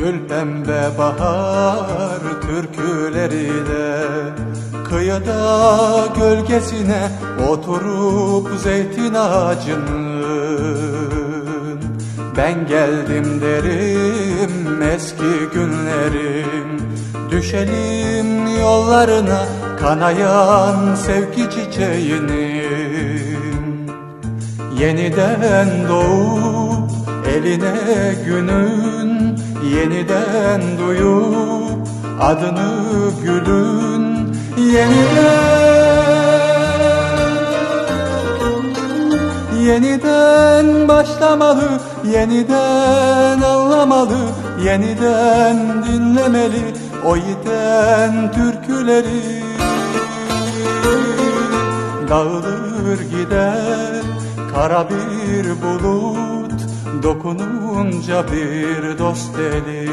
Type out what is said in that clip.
Gül pembe bahar türküleriyle Kıyıda gölgesine oturup zeytin ağacının. Ben geldim derim eski günlerim Düşelim yollarına kanayan sevgi çiçeğinin. Yeniden doğup eline günün Yeniden duyup adını gülün Yeniden. Yeniden başlamalı Yeniden anlamalı Yeniden dinlemeli O yiten türküleri. Dağılır gider kara bir bulut Dokununca bir dost eli